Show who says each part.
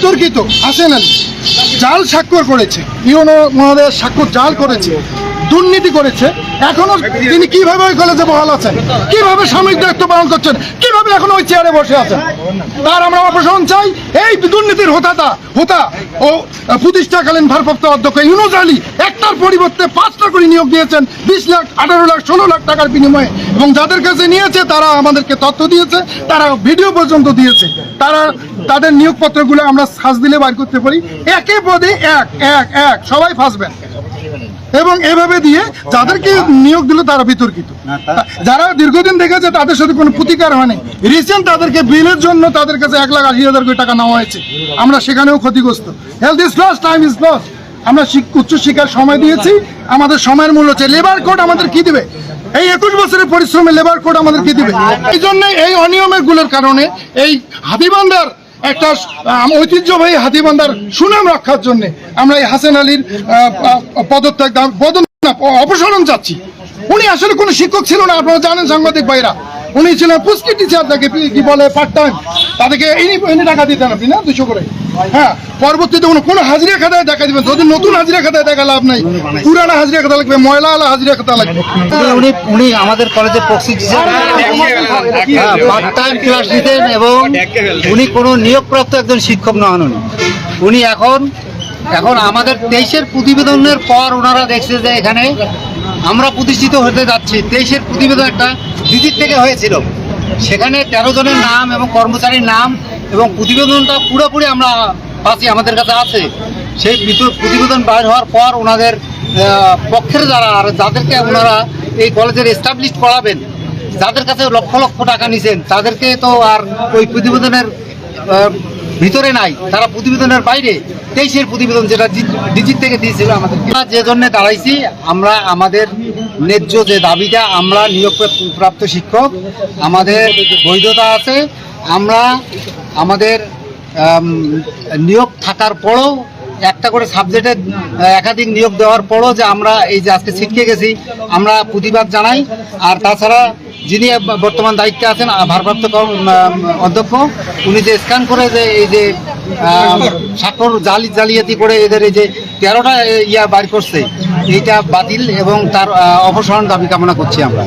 Speaker 1: বিতর্কিত আসেন আলী জাল স্বাক্ষর করেছে ইউনো মহাদেশ স্বাক্ষর জাল করেছে। দুর্নীতি করেছে। এখনও তিনি কীভাবে ওই কলেজে বহাল আছেন? কীভাবে সাময়িক দায়িত্ব পালন করছেন? কীভাবে এখন ওই চেয়ারে বসে আছেন? তার আমরা অপসারণ চাই। এই দুর্নীতির হোতাটা হোতা ও প্রতিষ্ঠাকালীন ভারপ্রাপ্ত অধ্যক্ষ ইউনুস আলী একটার পরিবর্তে পাঁচটা করে নিয়োগ দিয়েছেন বিশ লাখ, আঠারো লাখ, ষোলো লাখ টাকার বিনিময়ে। এবং যাদের কাছে নিয়েছে, তারা আমাদেরকে তথ্য দিয়েছে, তারা ভিডিও পর্যন্ত দিয়েছে। তারা তাদের নিয়োগপত্রগুলো আমরা সাজ দিলে বার করতে পারি। একে পদে এক এক এক, সবাই ফাঁসবেন। এবং এভাবে দিয়ে যাদেরকে নিয়োগ দিল তারা বিতর্কিত। যারা দীর্ঘদিন দেখেছে তাদের সাথে কোনো প্রতিকার হয়নি। রিসেন্ট তাদেরকে বিলের জন্য তাদের কাছে এক লাখ আশি হাজার কোটি টাকা নেওয়া হয়েছে। আমরা সেখানেও ক্ষতিগ্রস্ত। Health is loss time is loss আমরা শিক- উচ্চশিক্ষার সময় দিয়েছি। আমাদের সময়ের মূল্য হচ্ছে লেবার কোড আমাদের কি দিবে? এই একুশ বছরের পরিশ্রমে লেবার কোড আমাদের কি দিবে? এই জন্য এই অনিয়মেরগুলোর কারণে এই হাতিবান্ধার একটা ঐতিহ্যবাহী হাতিবান্ধার সুনাম রক্ষার জন্য আমরা এই হাসেন আলীর পদত্যাগ পদ অপসারণ চাচ্ছি। উনি আসলে কোনো শিক্ষক ছিল না, আপনারা জানেন সাংবাদিক ভাইরা। উনি ছিলেন পুস্কি টিচার তাকে কি বলে পার্ট টাইম তাদেরকে ইনি টাকা দিতেন আপনি, না? দুশো করে। হ্যাঁ পরবর্তীতে কোনো কোনো হাজিরা খাতায় দেখা দিবেন। যদি নতুন হাজিরা খাতায় দেখা লাভ নাই, পুরানা হাজিরা খাতা লাগবে, ময়লা আলা হাজিরা খাতা লাগবে।
Speaker 2: উনি উনি আমাদের কলেজে proxy teacher part time class নিতেন এবং উনি কোনো নিয়োগপ্রাপ্ত একজন শিক্ষক নন উনি। উনি এখন এখন আমাদের তেইশের প্রতিবেদনের পর ওনারা দেখছে যে এখানে আমরা প্রতিষ্ঠিত হতে যাচ্ছি। তেইশের প্রতিবেদন একটা দিদির থেকে হয়েছিল। সেখানে তেরো জনের নাম এবং কর্মচারীর নাম এবং প্রতিবেদনটা পুরোপুরি আমরা পাচ্ছি আমাদের কাছে আছে। সেই প্রতিবেদন বাইর হওয়ার পর ওনাদের পক্ষের যারা আর যাদেরকে ওনারা এই কলেজের এস্টাবলিশ করাবেন যাদের কাছে লক্ষ লক্ষ টাকা নিছেন, তাদেরকে তো আর ওই প্রতিবেদনের ভিতরে নাই, তারা প্রতিবেদনের বাইরে। তেইশের প্রতিবেদন যেটা ডিজিট থেকে দিয়েছিল আমাদের যে জন্য দাঁড়াইছি, আমরা আমাদের ন্যায্য যে দাবিটা, আমরা নিয়োগ প্রাপ্ত শিক্ষক, আমাদের বৈধতা আছে, আমরা আমাদের নিয়োগ থাকার পরও একটা করে সাবজেক্টে একাধিক নিয়োগ দেওয়ার পরও যে আমরা এই যে আজকে ছিটকে গেছি, আমরা প্রতিবাদ জানাই। আর তাছাড়া যিনি বর্তমান দায়িত্বে আছেন ভারপ্রাপ্ত অধ্যক্ষ, উনি যে স্ক্যান করে যে এই যে স্বাক্ষর জালি, জালিয়াতি করে এদের এই যে তেরোটা ইয়া বাড়ি করছে, এইটা বাতিল এবং তার অপসারণ দাবি কামনা করছি আমরা।